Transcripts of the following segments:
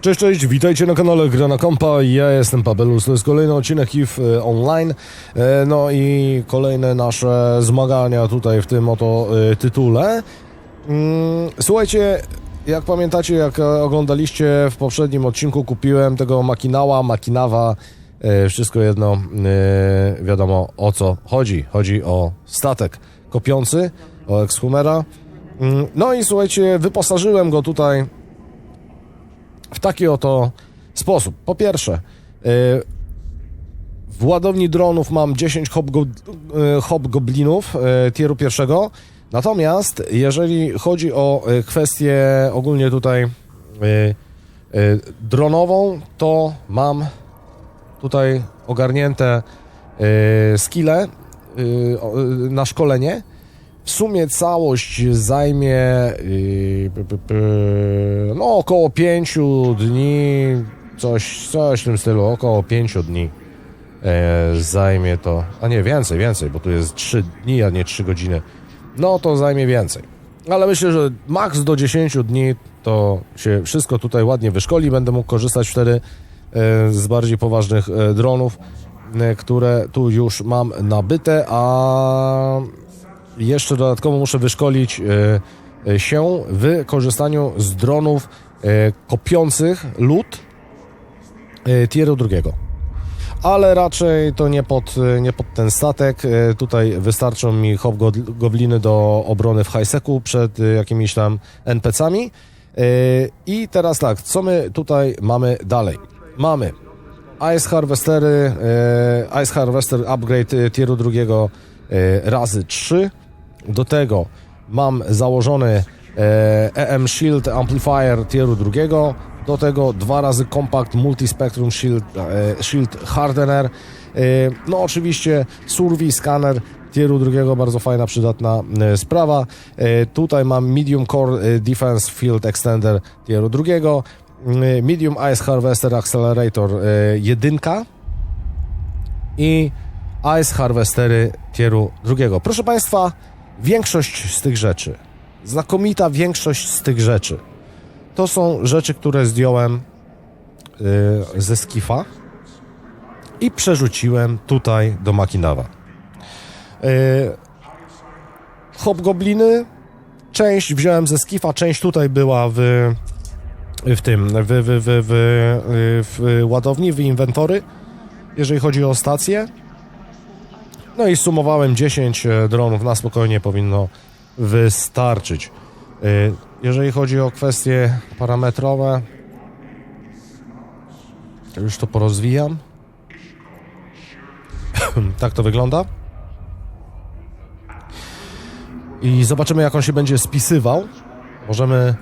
Cześć, cześć, witajcie na kanale Gra na Kompa, ja jestem Pabelus, to jest kolejny odcinek IF e, Online, E, no i kolejne nasze zmagania tutaj w tym oto e, tytule. Mm, Słuchajcie, jak pamiętacie, jak oglądaliście w poprzednim odcinku, kupiłem tego Makinała, Makinawa, wszystko jedno, wiadomo o co chodzi. Chodzi o statek kopiący, o Exhumera. Mm, No i słuchajcie, wyposażyłem go tutaj w taki oto sposób. Po pierwsze, y, w ładowni dronów mam 10 hobgo, y, hobgoblinów y, tieru pierwszego. Natomiast jeżeli chodzi o kwestię ogólnie tutaj dronową, to mam tutaj ogarnięte skille na szkolenie. W sumie całość zajmie p- no około 5 dni, coś, coś w tym stylu, około 5 dni e, zajmie to, a nie więcej, więcej, bo tu jest 3 dni, a nie 3 godziny. No to zajmie więcej. Ale myślę, że maks do 10 dni to się wszystko tutaj ładnie wyszkoli, będę mógł korzystać wtedy e, z bardziej poważnych e, dronów, które tu już mam nabyte, a jeszcze dodatkowo muszę wyszkolić e, e, się w korzystaniu z dronów e, kopiących lód tieru drugiego. Ale raczej to nie pod, nie pod ten statek. Tutaj wystarczą mi hobgobliny do obrony w high-seku przed jakimiś tam NPC-ami. I teraz tak, co my tutaj mamy dalej? Mamy Ice Harvestery, Ice Harvester Upgrade tieru drugiego razy 3. Do tego mam założony e, EM Shield Amplifier tieru drugiego. Do tego dwa razy Compact Multispectrum Shield, e, Shield Hardener. E, no oczywiście Survey Scanner tieru drugiego, bardzo fajna, przydatna e, sprawa. E, tutaj mam Medium Core e, Defense Field Extender tieru drugiego. E, Medium Ice Harvester Accelerator e, jedynka i Ice Harvestery tieru drugiego. Proszę Państwa, większość z tych rzeczy, znakomita większość z tych rzeczy, to są rzeczy, które zdjąłem y, ze skifa i przerzuciłem tutaj do Makinawa. Y, hobgobliny, część wziąłem ze skifa, część tutaj była w, w tym, w, w, w, w, w ładowni, w inwentory, jeżeli chodzi o stację. No i sumowałem 10 e, dronów, na spokojnie powinno wystarczyć. E, Jeżeli chodzi o kwestie parametrowe, to już to porozwijam. tak to wygląda. I zobaczymy, jak on się będzie spisywał. Możemy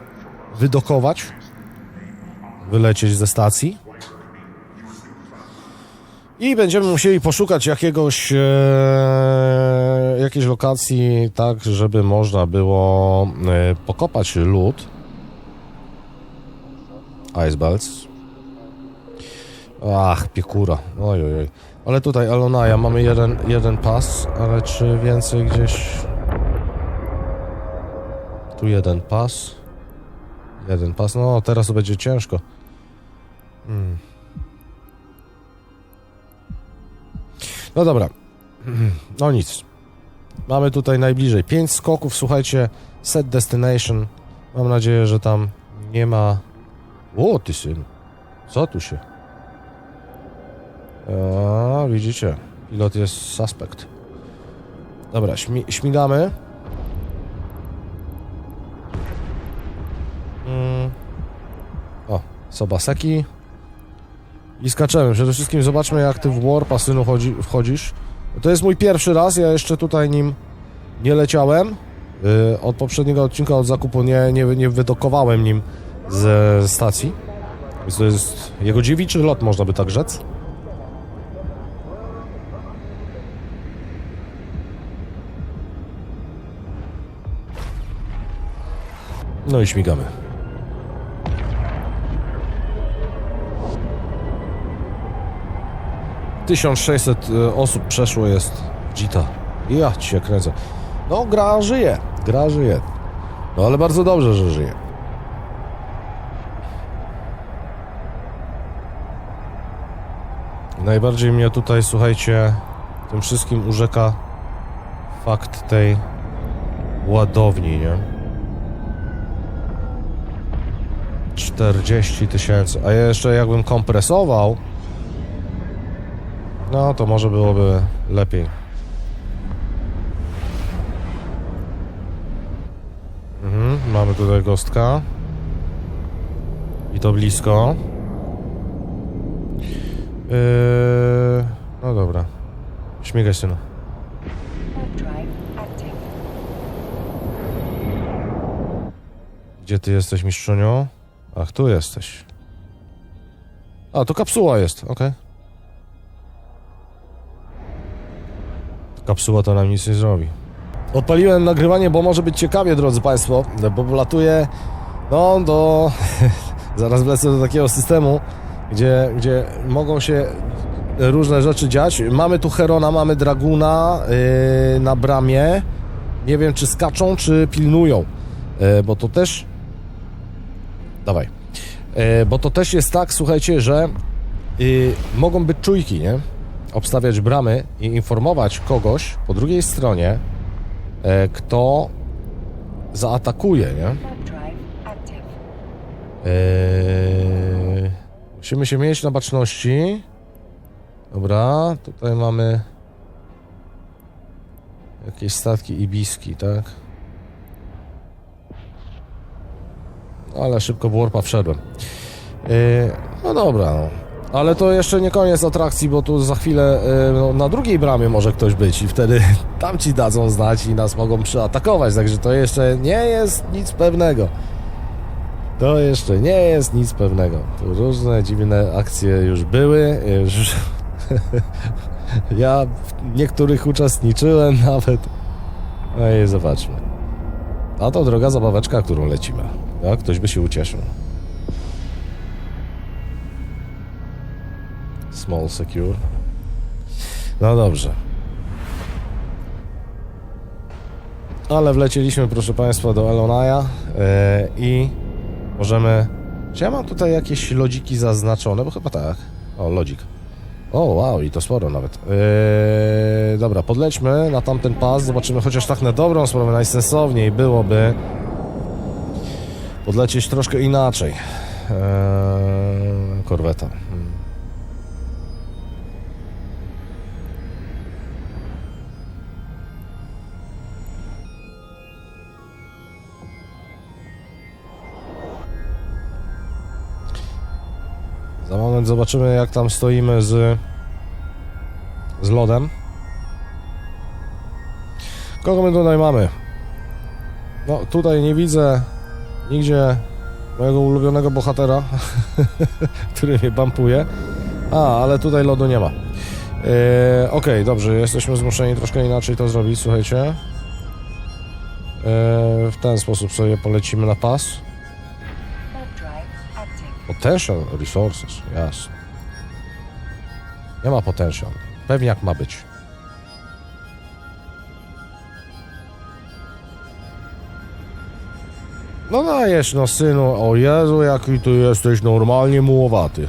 wydokować, wylecieć ze stacji. I będziemy musieli poszukać jakiegoś, e, jakiejś lokacji, tak, żeby można było e, pokopać lód. Ice Belts. Ach, piekura. Oj, oj, oj. Ale tutaj Elonaja mamy jeden, jeden pas, ale czy więcej gdzieś... Tu jeden pas. Jeden pas. No, teraz to będzie ciężko. Hmm. No dobra. No nic. Mamy tutaj najbliżej 5 skoków. Słuchajcie, set destination. Mam nadzieję, że tam nie ma. O, ty syn. Co tu się? A, widzicie. Pilot jest suspekt. Dobra, śmi śmigamy. Mm. O, Sobaseki. I skaczemy. Przede wszystkim zobaczmy, jak ty w Warpa, synu, chodzi, wchodzisz. To jest mój pierwszy raz, ja jeszcze tutaj nim nie leciałem. Yy, od poprzedniego odcinka, od zakupu nie, nie, nie wydokowałem nim ze stacji. Więc to jest jego dziewiczy lot, można by tak rzec. No i śmigamy. 1600 e, osób przeszło jest Gita. Ja ci się kręcę. No, gra żyje. Gra żyje. No, ale bardzo dobrze, że żyje. Najbardziej mnie tutaj, słuchajcie, tym wszystkim urzeka fakt tej ładowni, nie? 40 tysięcy, a jeszcze jakbym kompresował, no to może byłoby lepiej. Mhm, mamy tutaj gostka. I to blisko. Yy, no dobra. Śmigaj drive active. Gdzie ty jesteś, mistrzuniu? Ach, tu jesteś. A, to kapsuła jest, okej. Kapsuła to nam nic nie zrobi. Odpaliłem nagrywanie, bo może być ciekawie, drodzy Państwo, bo latuję, no, do... Zaraz wlecę do takiego systemu, gdzie, gdzie mogą się różne rzeczy dziać. Mamy tu Herona, mamy Draguna yy, na bramie. Nie wiem, czy skaczą, czy pilnują, yy, bo to też Dawaj. E, bo to też jest tak, słuchajcie, że y, mogą być czujki, nie? Obstawiać bramy i informować kogoś po drugiej stronie, e, kto zaatakuje, nie? E, musimy się mieć na baczności. Dobra, tutaj mamy jakieś statki ibiski, tak? Ale szybko w warpa wszedłem. Yy, no dobra, no. Ale to jeszcze nie koniec atrakcji, bo tu za chwilę yy, no, na drugiej bramie może ktoś być i wtedy tam ci dadzą znać i nas mogą przyatakować, także to jeszcze nie jest nic pewnego. To jeszcze nie jest nic pewnego. Tu różne dziwne akcje już były. Już ja w niektórych uczestniczyłem nawet. No i zobaczmy. A to droga zabaweczka, którą lecimy. Ja, ktoś by się ucieszył. Small secure. No dobrze. Ale wlecieliśmy, proszę Państwa, do Elonaja e, i możemy... Czy ja mam tutaj jakieś lodziki zaznaczone? Bo chyba tak. O, lodzik. O, wow, i to sporo nawet. Eee, dobra, podlećmy na tamten pas, zobaczymy chociaż tak na dobrą sprawę, najsensowniej byłoby podlecieć troszkę inaczej. Eee, korweta. Za moment zobaczymy jak tam stoimy z z lodem. Kogo my tutaj mamy? No tutaj nie widzę nigdzie mojego ulubionego bohatera, który mnie bampuje. A, ale tutaj lodu nie ma. Eee, Okej, dobrze, jesteśmy zmuszeni troszkę inaczej to zrobić, słuchajcie. Eee, w ten sposób sobie polecimy na pas. Potential resources, jasne. Nie ma potential. Pewnie jak ma być. No dajesz, no synu, o Jezu, jaki ty jesteś normalnie mułowaty.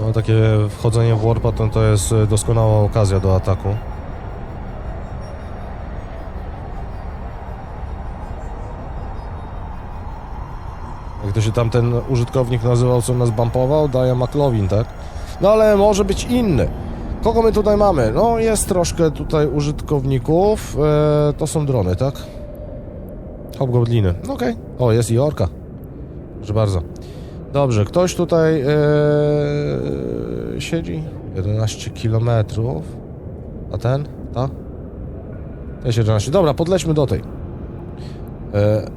No takie wchodzenie w warpa to, to jest e, doskonała okazja do ataku. To się tam ten użytkownik nazywał, co nas bumpował? Daja McLovin, tak? No ale może być inny. Kogo my tutaj mamy? No jest troszkę tutaj użytkowników. E, to są drony, tak? Hobgobliny. No Okej. O, jest i orka. Proszę bardzo. Dobrze, ktoś tutaj e, siedzi. 11 km. A ten? Ta? Jest 11. Dobra, podlećmy do tej. E,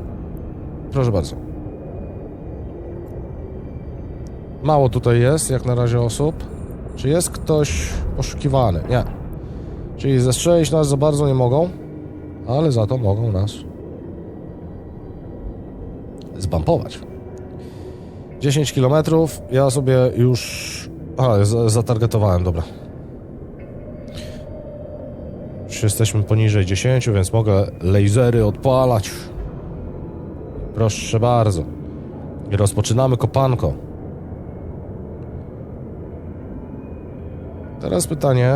proszę bardzo. Mało tutaj jest, jak na razie osób. Czy jest ktoś poszukiwany? Nie. Czyli zestrzelić nas za bardzo nie mogą, ale za to mogą nas zbampować. 10 km, ja sobie już... A, zatargetowałem, dobra. Już jesteśmy poniżej 10, więc mogę lasery odpalać. Proszę bardzo. I rozpoczynamy kopanko. Teraz pytanie.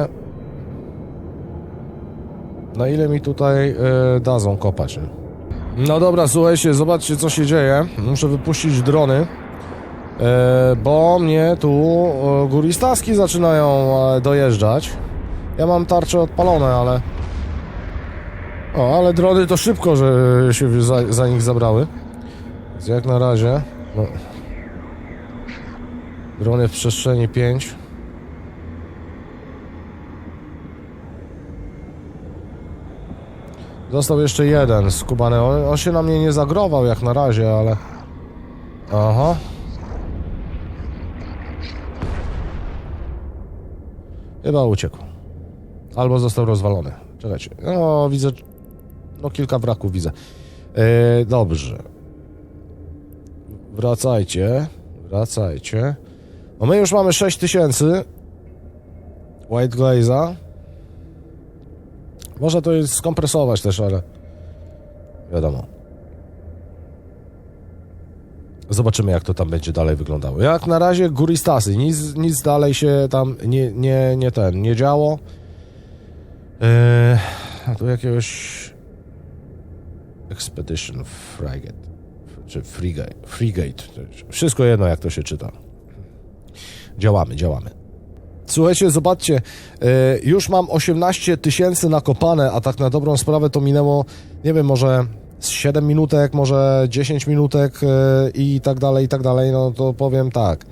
Na ile mi tutaj e, dadzą kopać? No dobra, słuchajcie, zobaczcie co się dzieje. Muszę wypuścić drony. E, bo mnie tu e, góristaski zaczynają e, dojeżdżać. Ja mam tarcze odpalone, ale... O, ale drony to szybko, że się za, za nich zabrały. Więc jak na razie... No. Drony w przestrzeni 5. Został jeszcze jeden skubany. On, on się na mnie nie zagrował jak na razie, ale... Aha. Chyba uciekł. Albo został rozwalony. Czekajcie. No, widzę... No, kilka wraków widzę. Yy, dobrze. Wracajcie. Wracajcie. No my już mamy 6000. White Glaze'a. Można to skompresować też, ale... Wiadomo. Zobaczymy, jak to tam będzie dalej wyglądało. Jak na razie Guristasy, nic, nic dalej się tam nie, nie, nie ten, nie działo. Eee, a tu jakiegoś Expedition Frigate, czy Frigate, Frigate, wszystko jedno jak to się czyta. Działamy, działamy. Słuchajcie, zobaczcie, e, już mam 18 tysięcy nakopane, a tak na dobrą sprawę to minęło, nie wiem, może z 7 minutek, może 10 minutek e, i tak dalej, i tak dalej, no to powiem tak.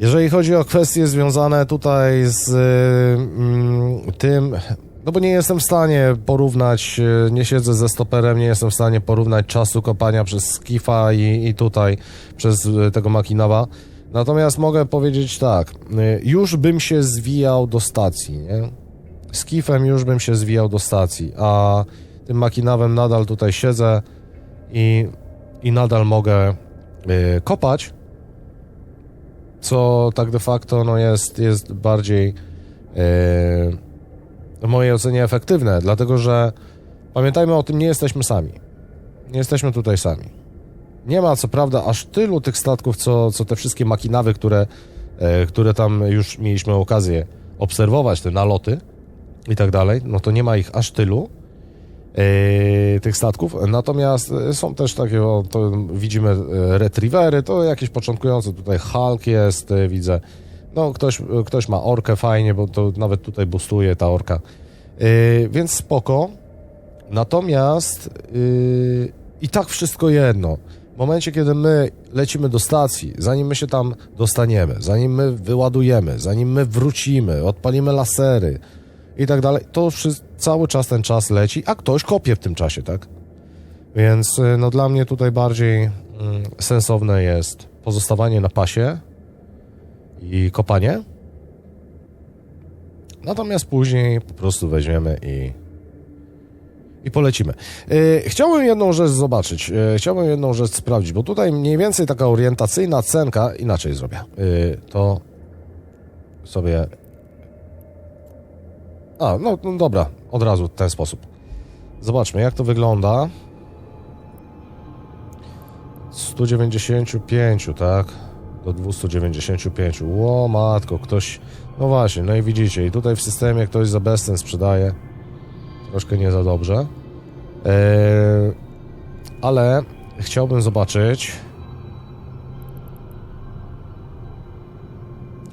Jeżeli chodzi o kwestie związane tutaj z e, mm, tym, no bo nie jestem w stanie porównać, nie siedzę ze stoperem, nie jestem w stanie porównać czasu kopania przez Skifa i, i tutaj przez tego Makinawa. Natomiast mogę powiedzieć tak, y, już bym się zwijał do stacji, nie? Skifem już bym się zwijał do stacji, a tym makinawem nadal tutaj siedzę i, i nadal mogę y, kopać, co tak de facto no jest, jest bardziej y, w mojej ocenie efektywne, dlatego że pamiętajmy o tym, nie jesteśmy sami. Nie jesteśmy tutaj sami. Nie ma co prawda aż tylu tych statków, co, co te wszystkie makinawy, które, e, które tam już mieliśmy okazję obserwować, te naloty i tak dalej. No to nie ma ich aż tylu e, tych statków. Natomiast e, są też takie, o, to widzimy retrievery, to jakieś początkujące. Tutaj Hulk jest, widzę. No ktoś, ktoś ma orkę fajnie, bo to nawet tutaj boostuje ta orka. E, więc spoko. Natomiast yy, i tak wszystko jedno. W momencie, kiedy my lecimy do stacji, zanim my się tam dostaniemy, zanim my wyładujemy, zanim my wrócimy, odpalimy lasery i tak dalej, to cały czas ten czas leci, a ktoś kopie w tym czasie, tak? Więc y, no dla mnie tutaj bardziej mm, sensowne jest pozostawanie na pasie i kopanie. Natomiast później po prostu weźmiemy i i polecimy. Yy, chciałbym jedną rzecz zobaczyć, yy, chciałbym jedną rzecz sprawdzić, bo tutaj mniej więcej taka orientacyjna cenka, inaczej zrobię, yy, to sobie... A, no, no dobra, od razu w ten sposób. Zobaczmy, jak to wygląda. 195, tak? Do 295. Ło, matko, ktoś... No właśnie, no i widzicie, i tutaj w systemie ktoś za bezcen sprzedaje troszkę nie za dobrze. Eee, ale chciałbym zobaczyć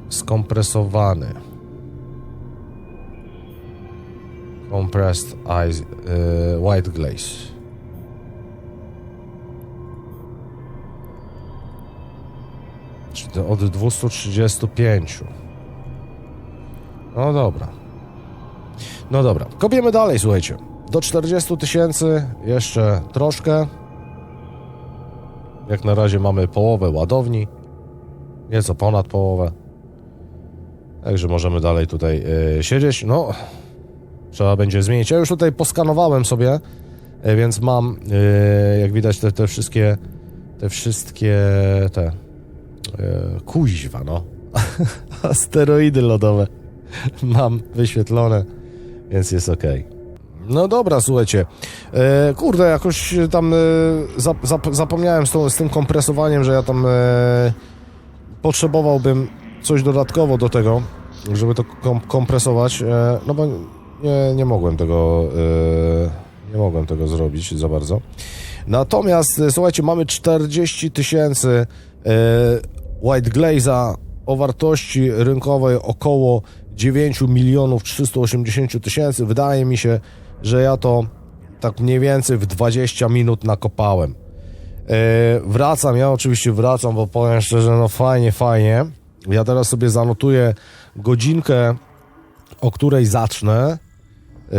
skompresowany compressed eee, white glaze. Czyli od 235. No dobra. No dobra, kopiemy dalej, słuchajcie. Do 40 tysięcy jeszcze troszkę. Jak na razie mamy połowę ładowni. Nieco ponad połowę. Także możemy dalej tutaj e, siedzieć. No, trzeba będzie zmienić. Ja już tutaj poskanowałem sobie, e, więc mam, e, jak widać, te, te wszystkie, te wszystkie, te, e, kuźwa, no. Asteroidy lodowe mam wyświetlone więc jest ok. No dobra, słuchajcie. E, kurde, jakoś tam e, zap, zap, zapomniałem z, z tym kompresowaniem, że ja tam e, potrzebowałbym coś dodatkowo do tego, żeby to kom, kompresować, e, no bo nie, nie mogłem tego e, nie mogłem tego zrobić za bardzo. Natomiast e, słuchajcie, mamy 40 tysięcy e, White Glaze'a o wartości rynkowej około 9 milionów 380 tysięcy. Wydaje mi się, że ja to tak mniej więcej w 20 minut nakopałem. E, wracam, ja oczywiście wracam, bo powiem szczerze, no fajnie, fajnie. Ja teraz sobie zanotuję godzinkę, o której zacznę. E,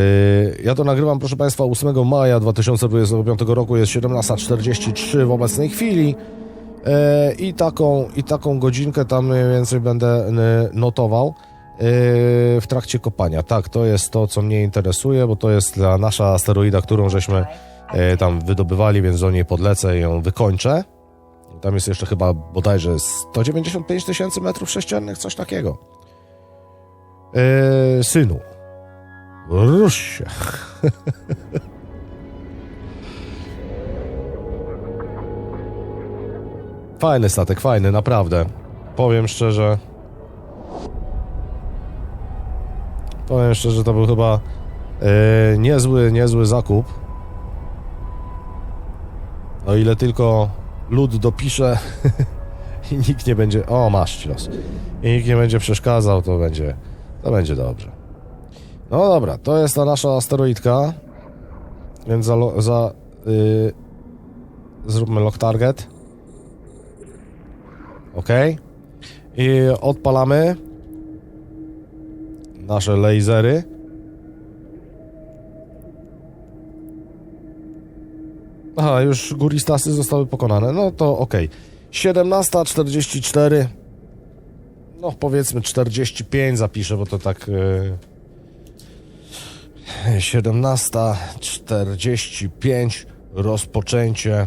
ja to nagrywam, proszę Państwa, 8 maja 2025 roku, jest 17.43 w obecnej chwili. E, I taką, I taką godzinkę tam mniej więcej będę notował w trakcie kopania. Tak, to jest to, co mnie interesuje, bo to jest ta nasza asteroida, którą żeśmy e, tam wydobywali, więc do niej podlecę i ją wykończę. Tam jest jeszcze chyba bodajże 195 tysięcy metrów sześciennych, coś takiego. E, synu, rusz się. Fajny statek, fajny, naprawdę. Powiem szczerze. Powiem szczerze, to był chyba e, niezły, niezły zakup. O ile tylko lud dopisze i nikt nie będzie. O, masz los. I nikt nie będzie przeszkadzał, to będzie. To będzie dobrze. No dobra, to jest ta nasza asteroidka. Więc za. za y, zróbmy lock target. Ok. I odpalamy nasze lasery. Aha, już góristasy zostały pokonane. No to ok. 17.44. No powiedzmy 45 zapiszę, bo to tak. Yy... 17.45 rozpoczęcie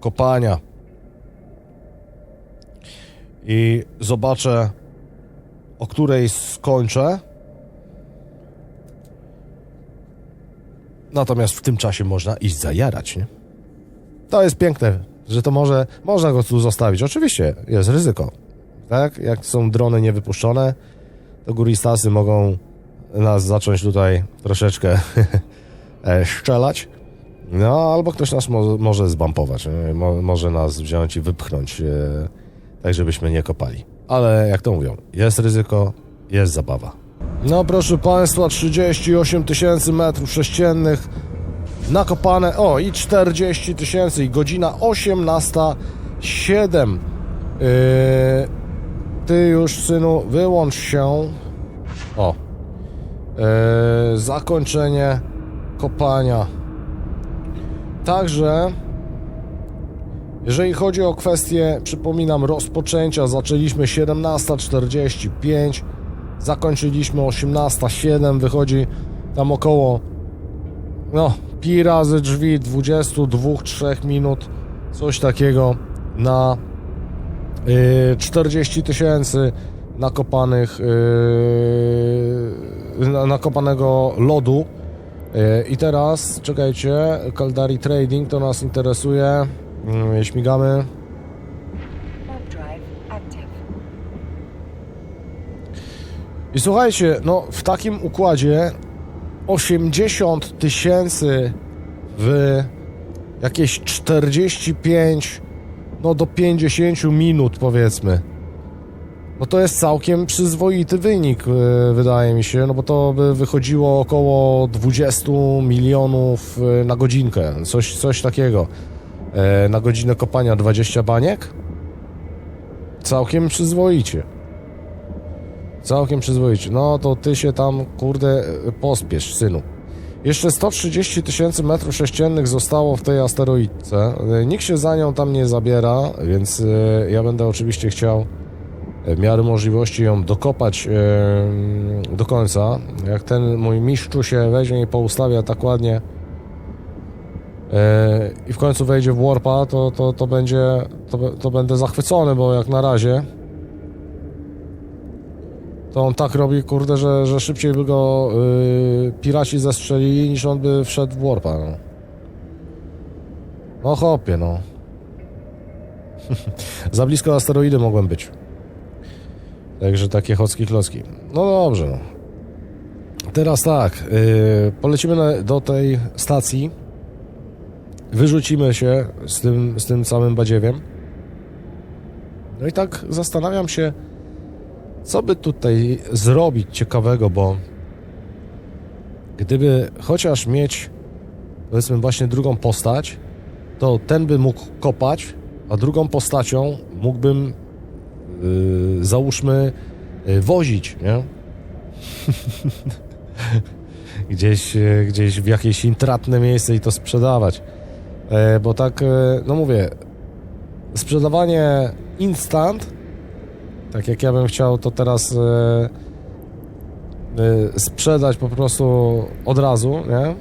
kopania. I zobaczę, o której skończę. Natomiast w tym czasie można iść zajarać, nie? To jest piękne, że to może, można go tu zostawić. Oczywiście jest ryzyko. Tak? Jak są drony niewypuszczone, to góristasy mogą nas zacząć tutaj troszeczkę e, szczelać. No, albo ktoś nas mo może zbampować. Mo może nas wziąć i wypchnąć, e, tak żebyśmy nie kopali. Ale jak to mówią, jest ryzyko, jest zabawa. No proszę Państwa, 38 tysięcy metrów sześciennych nakopane, o i 40 tysięcy i godzina 18.07 yy, Ty już synu wyłącz się. O. Yy, Zakończenie kopania. Także jeżeli chodzi o kwestię, przypominam, rozpoczęcia, zaczęliśmy 17.45, zakończyliśmy 18.07, wychodzi tam około, no, pi razy drzwi 22-3 minut, coś takiego na y, 40 tysięcy nakopanych, y, na- nakopanego lodu. Y, I teraz, czekajcie, Caldari Trading to nas interesuje. Mm, Śmigamy. I słuchajcie, no w takim układzie 80 tysięcy w jakieś 45 no do 50 minut powiedzmy. No to jest całkiem przyzwoity wynik, e, wydaje mi się, no bo to by wychodziło około 20 milionów e, na godzinkę, coś, coś takiego. E, Na godzinę kopania 20 baniek? Całkiem przyzwoicie. Całkiem przyzwoicie. No to ty się tam, kurde, pospiesz, synu. Jeszcze 130 tysięcy metrów sześciennych zostało w tej asteroidce. E, Nikt się za nią tam nie zabiera, więc e, ja będę oczywiście chciał e, w miarę możliwości ją dokopać e, do końca. Jak ten mój mistrzu się weźmie i poustawia tak ładnie i w końcu wejdzie w warpa, to, to, to będzie, to, to będę zachwycony, bo jak na razie to on tak robi, kurde, że, że szybciej by go y, piraci zestrzelili, niż on by wszedł w warpa. No. No hopie, no. Za blisko asteroidy mogłem być. Także takie chocki klocki. No dobrze, no. Teraz tak, yy, polecimy na, do tej stacji. Wyrzucimy się z tym, z tym całym badziewiem. No i tak zastanawiam się, co by tutaj zrobić ciekawego, bo gdyby chociaż mieć, powiedzmy, właśnie drugą postać, to ten by mógł kopać, a drugą postacią mógłbym, yy, załóżmy, yy, wozić, nie? gdzieś, yy, gdzieś w jakieś intratne miejsce i to sprzedawać. E, bo tak, e, no mówię, sprzedawanie instant, tak jak ja bym chciał to teraz e, e, sprzedać po prostu od razu, nie?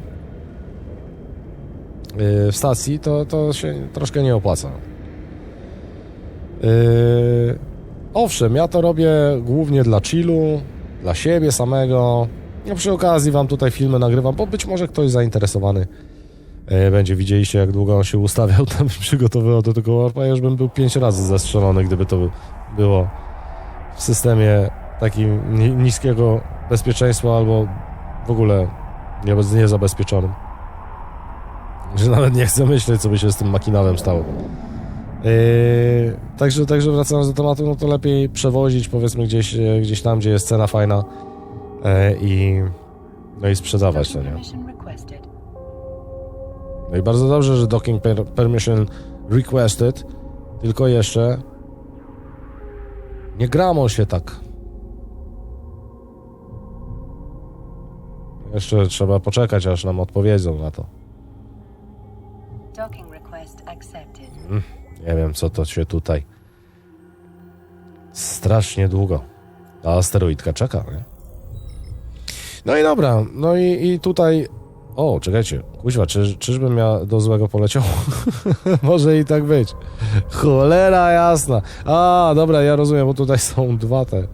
E, w stacji, to, to się troszkę nie opłaca. Owszem, ja to robię głównie dla chillu, dla siebie samego. No przy okazji wam tutaj filmy nagrywam, bo być może ktoś zainteresowany będzie. Widzieliście, jak długo on się ustawiał tam przygotowywał do tego warpa. Ja już bym był pięć razy zastrzelony, gdyby to było w systemie takim ni- niskiego bezpieczeństwa albo w ogóle nie, niezabezpieczonym. Że nawet nie chcę myśleć, co by się z tym makinałem stało. Yy, także, także wracając do tematu, no to lepiej przewozić powiedzmy gdzieś, e, gdzieś tam, gdzie jest cena fajna e, i, no i sprzedawać to, nie? No i bardzo dobrze, że docking per permission requested, tylko jeszcze nie gramo się tak. Jeszcze trzeba poczekać, aż nam odpowiedzą na to. Accepted. Nie wiem, co to się tutaj strasznie długo. Ta asteroidka czeka, nie? No i dobra, no i, i tutaj... O, czekajcie, kuźwa, czy, czyżbym ja do złego poleciał? Może i tak być. Cholera jasna. A, dobra, ja rozumiem, bo tutaj są dwa te...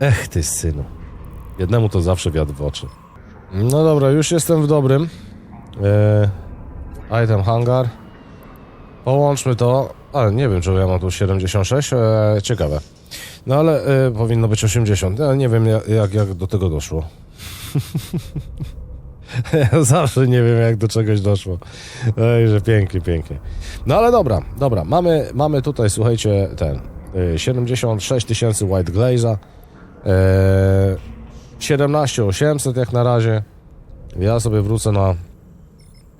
Ech, ty synu. Jednemu to zawsze wiatr w oczy. No dobra, już jestem w dobrym. Eee, item hangar. Połączmy to. Ale nie wiem, czy ja mam tu 76. Eee, ciekawe. No ale e, powinno być 80. Ja nie wiem, jak, jak do tego doszło. ja zawsze nie wiem, jak do czegoś doszło. Ej, że pięknie, pięknie. No ale dobra, dobra. Mamy, mamy tutaj, słuchajcie, ten. e, 76 tysięcy White Glaze'a. E, 17 800 jak na razie. Ja sobie wrócę na,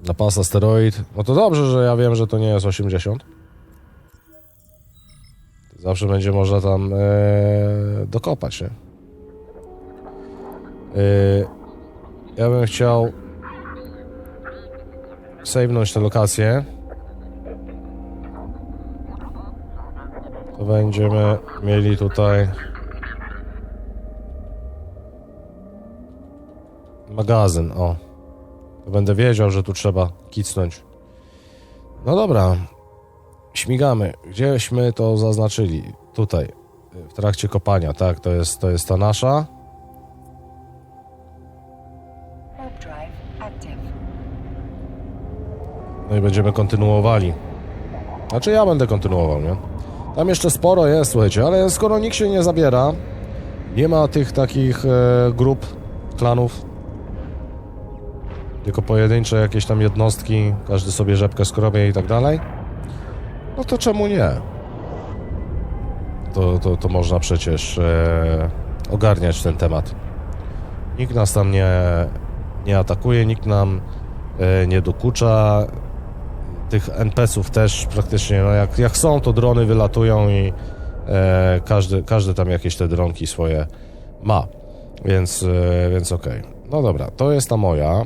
na pas asteroid. No to dobrze, że ja wiem, że to nie jest 80. Zawsze będzie można tam e, dokopać, nie? E, ja bym chciał save'nąć tę lokację. To będziemy mieli tutaj magazyn, o. To będę wiedział, że tu trzeba kicnąć. No dobra. Śmigamy. Gdzieśmy to zaznaczyli? Tutaj. W trakcie kopania, tak, to jest, to jest ta nasza. No i będziemy kontynuowali. Znaczy ja będę kontynuował, nie? Tam jeszcze sporo jest, słuchajcie, ale skoro nikt się nie zabiera, nie ma tych takich e, grup, klanów, tylko pojedyncze jakieś tam jednostki, każdy sobie rzepkę skrobie i tak dalej, no to czemu nie? To, to, to można przecież e, ogarniać ten temat. Nikt nas tam nie, nie atakuje, nikt nam e, nie dokucza. Tych NPC-ów też praktycznie, no jak, jak są, to drony wylatują i e, każdy, każdy tam jakieś te dronki swoje ma. Więc, e, więc okej. No dobra, to jest ta moja. E,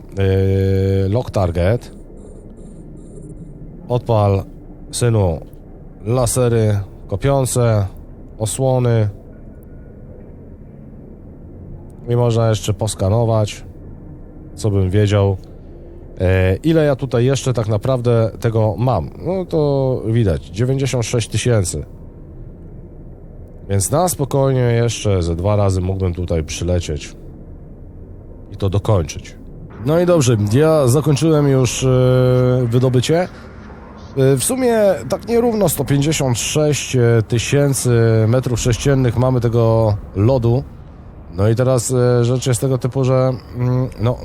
lock target. Odpal, synu, lasery kopiące, osłony. I można jeszcze poskanować, co bym wiedział. E, ile ja tutaj jeszcze tak naprawdę tego mam? No to widać, 96 tysięcy. Więc na spokojnie jeszcze ze dwa razy mógłbym tutaj przylecieć i to dokończyć. No i dobrze, ja zakończyłem już e, wydobycie. E, W sumie tak nierówno 156 tysięcy metrów sześciennych mamy tego lodu. No i teraz rzecz jest tego typu, że mm, no,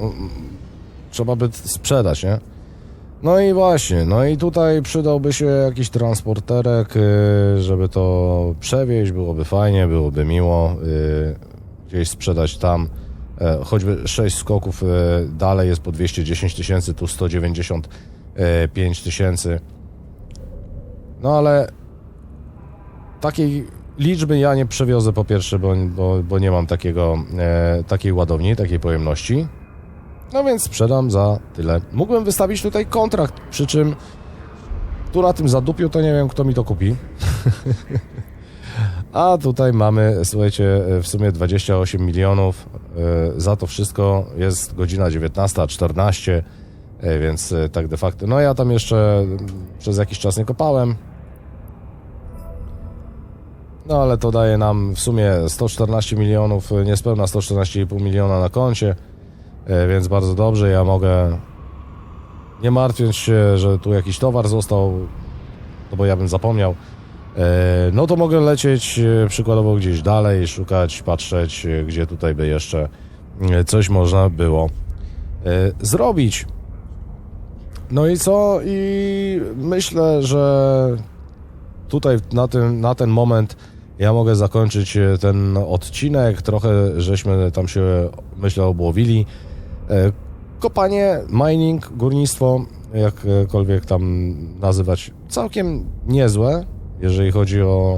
trzeba by sprzedać, nie? No i właśnie, no i tutaj przydałby się jakiś transporterek, y, żeby to przewieźć, byłoby fajnie, byłoby miło, y, gdzieś sprzedać tam, e, choćby 6 skoków y, dalej jest po 210 tysięcy, tu 195 tysięcy. No ale takiej liczby ja nie przewiozę po pierwsze, bo, bo, bo nie mam takiego, e, takiej ładowni, takiej pojemności. No więc sprzedam za tyle. Mógłbym wystawić tutaj kontrakt, przy czym która tym zadupił, to nie wiem, kto mi to kupi. A tutaj mamy, słuchajcie, w sumie 28 milionów. E, Za to wszystko jest godzina 19.14, e, więc e, tak de facto. No ja tam jeszcze mm, przez jakiś czas nie kopałem. No ale to daje nam w sumie 114 milionów, niespełna 114,5 miliona na koncie. E, więc bardzo dobrze, ja mogę nie martwiąc się, że tu jakiś towar został, no bo ja bym zapomniał, e, no to mogę lecieć e, przykładowo gdzieś dalej, szukać, patrzeć, gdzie tutaj by jeszcze coś można było zrobić. No i co? I myślę, że tutaj na, tym, na ten moment ja mogę zakończyć ten odcinek. Trochę żeśmy tam się, myślę, obłowili. E, Kopanie, mining, górnictwo, jakkolwiek tam nazywać, całkiem niezłe, jeżeli chodzi o,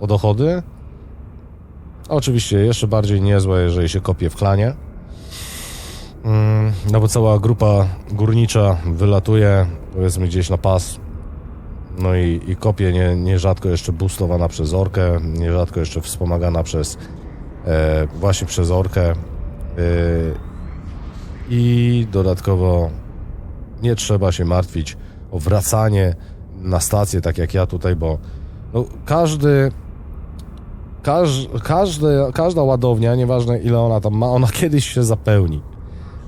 o dochody. Oczywiście jeszcze bardziej niezłe, jeżeli się kopie w klanie. Mm, No bo cała grupa górnicza wylatuje, powiedzmy gdzieś na pas. No i, i kopie nie, nierzadko jeszcze boostowana przez orkę, nierzadko jeszcze wspomagana przez e, właśnie przez orkę. E, i dodatkowo nie trzeba się martwić o wracanie na stację, tak jak ja tutaj, bo no, każdy, każ, każdy, każda ładownia, nieważne ile ona tam ma, ona kiedyś się zapełni.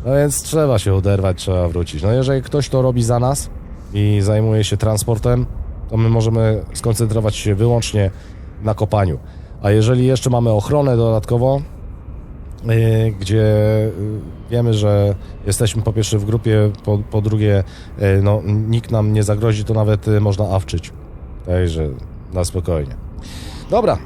No więc trzeba się oderwać, trzeba wrócić. No jeżeli ktoś to robi za nas i zajmuje się transportem, to my możemy skoncentrować się wyłącznie na kopaniu. A jeżeli jeszcze mamy ochronę dodatkowo, gdzie y, wiemy, że jesteśmy po pierwsze w grupie, po, po drugie y, no, nikt nam nie zagrozi, to nawet y, można awczyć. Także na spokojnie. Dobra,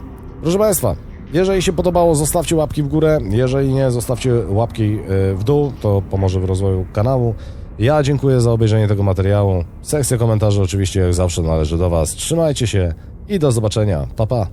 proszę Państwa, jeżeli się podobało, zostawcie łapki w górę. Jeżeli nie, zostawcie łapki y, w dół, to pomoże w rozwoju kanału. Ja dziękuję za obejrzenie tego materiału. Sekcja komentarzy oczywiście jak zawsze należy do Was. Trzymajcie się i do zobaczenia. Pa, pa.